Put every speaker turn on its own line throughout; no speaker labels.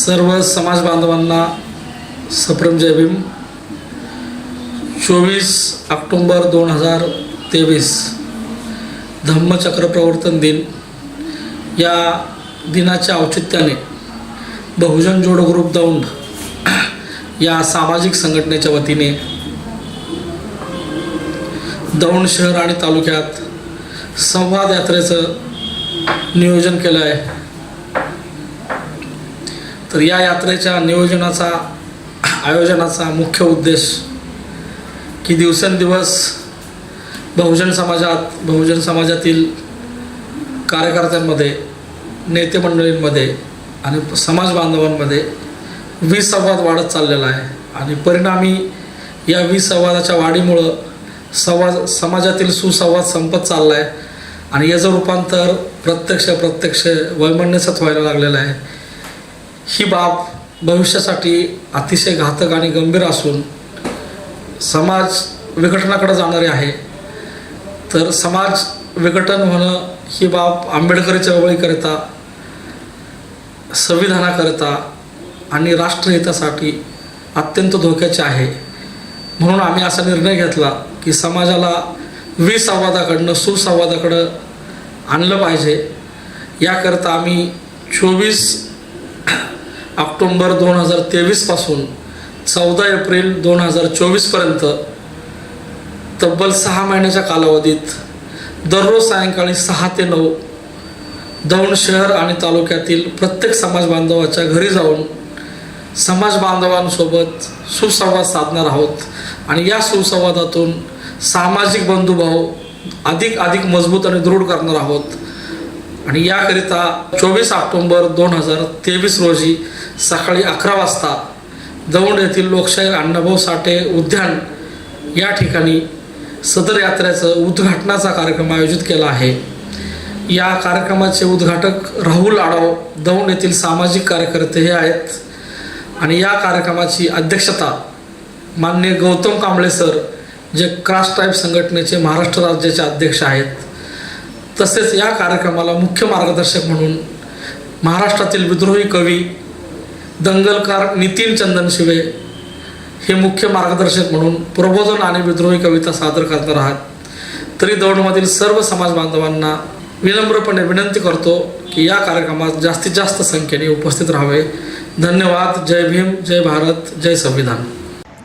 सर्व समाज बांधवांना सप्रम जय भीम. चोवीस ऑक्टोंबर दोन हजार तेवीस धम्मचक्र प्रवर्तन दिन. या दिनाच्या औचित्याने बहुजन जोड ग्रुप दौंड या सामाजिक संघटनेच्या वतीने दौंड शहर आणि तालुक्यात संवाद यात्रेचं नियोजन केलं आहे तर या यात्रेच्या नियोजनाचा आयोजनाचा मुख्य उद्देश की दिवसेंदिवस बहुजन समाजात बहुजन समाजातील कार्यकर्त्यांमध्ये नेते मंडळींमध्ये आणि समाज बांधवांमध्ये विसंवाद वाढत चाललेला आहे. आणि परिणामी या विसंवादाच्या वाढीमुळं संवाद समाजातील सुसंवाद संपत चालला आहे आणि याचं रूपांतर प्रत्यक्ष प्रत्यक्ष वैमनस्यात व्हायला लागलेलं आहे. ही बाब भविष्यासाठी अतिशय घातक आणि गंभीर असून समाज विघटनाकडे जाणारी आहे. तर समाज विघटन होणं ही बाब आंबेडकरी चळवळीकरिता संविधानाकरिता आणि राष्ट्रहितासाठी अत्यंत धोक्याचे आहे. म्हणून आम्ही असा निर्णय घेतला की समाजाला विसंवादाकडनं सुसंवादाकडं आणलं पाहिजे. याकरता आम्ही चोवीस ऑक्टोंबर दोन हजार तेवीसपासून चौदा एप्रिल दोन हजार चोवीसपर्यंत तब्बल सहा महिन्याच्या कालावधीत दररोज सायंकाळी सहा ते नऊ दौंड शहर आणि तालुक्यातील प्रत्येक समाज बांधवाच्या घरी जाऊन समाज बांधवांसोबत सुसंवाद साधणार आहोत. आणि या सुसंवादातून सामाजिक बंधुभाव अधिक अधिक मजबूत आणि दृढ करणार आहोत. आणि याकरिता चोवीस ऑक्टोंबर दोन हजार तेवीस रोजी सकाळी अकरा वाजता दौंड येथील लोकशाही अण्णाभाऊ साठे उद्यान या ठिकाणी सदर यात्रेचं उद्घाटनाचा कार्यक्रम आयोजित केला आहे. या कार्यक्रमाचे उद्घाटक राहुल आडाव दौंड येथील सामाजिक कार्यकर्ते हे आहेत. आणि या कार्यक्रमाची अध्यक्षता माननीय गौतम कांबळे सर जे क्रास टाईप संघटनेचे महाराष्ट्र राज्याचे अध्यक्ष आहेत. तसेच या कार्यक्रमाला मुख्य मार्गदर्शक म्हणून महाराष्ट्रातील विद्रोही कवी दंगलकार नितीन चंदन शिवे हे मुख्य मार्गदर्शक म्हणून प्रबोधन आणि विद्रोही कविता सादर करणार आहात. तरी दौडमधील सर्व समाज बांधवांना विनम्रपणे विनंती करतो की या कार्यक्रमात जास्तीत जास्त संख्येने उपस्थित राहावे. धन्यवाद. जय भीम. जय भारत. जय संविधान.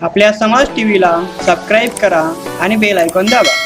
आपल्या समाज टीव्हीला सबस्क्राईब करा आणि बेल ऐकून दाबा.